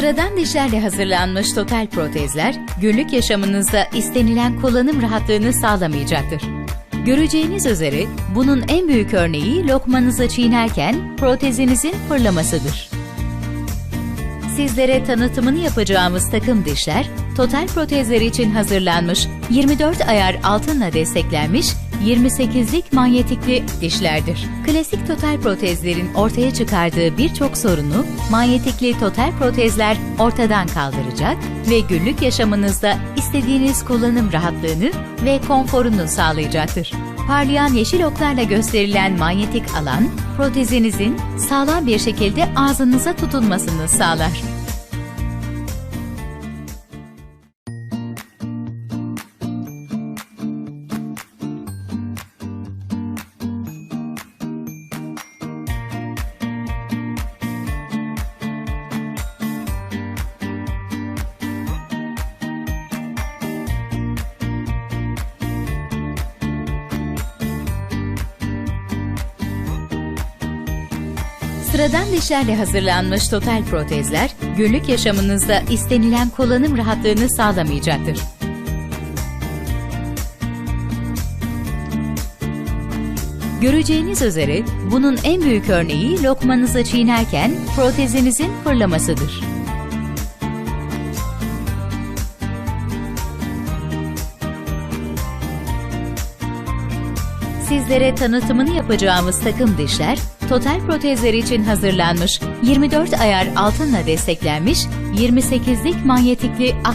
Sıradan dişlerle hazırlanmış total protezler, günlük yaşamınızda istenilen kullanım rahatlığını sağlamayacaktır. Göreceğiniz üzere bunun en büyük örneği lokmanızı çiğnerken protezinizin fırlamasıdır. Sizlere tanıtımını yapacağımız takım dişler, total protezler için hazırlanmış, 24 ayar altınla desteklenmiş, 28'lik manyetikli dişlerdir. Klasik total protezlerin ortaya çıkardığı birçok sorunu, manyetikli total protezler ortadan kaldıracak ve günlük yaşamınızda istediğiniz kullanım rahatlığını ve konforunu sağlayacaktır. Parlayan yeşil oklarla gösterilen manyetik alan, protezinizin sağlam bir şekilde ağzınıza tutunmasını sağlar. Sıradan dişlerle hazırlanmış total protezler, günlük yaşamınızda istenilen kullanım rahatlığını sağlamayacaktır. Göreceğiniz üzere bunun en büyük örneği lokmanızı çiğnerken protezinizin fırlamasıdır. Sizlere tanıtımını yapacağımız takım dişler, total protezler için hazırlanmış, 24 ayar altınla desteklenmiş, 28'lik manyetikli akrilik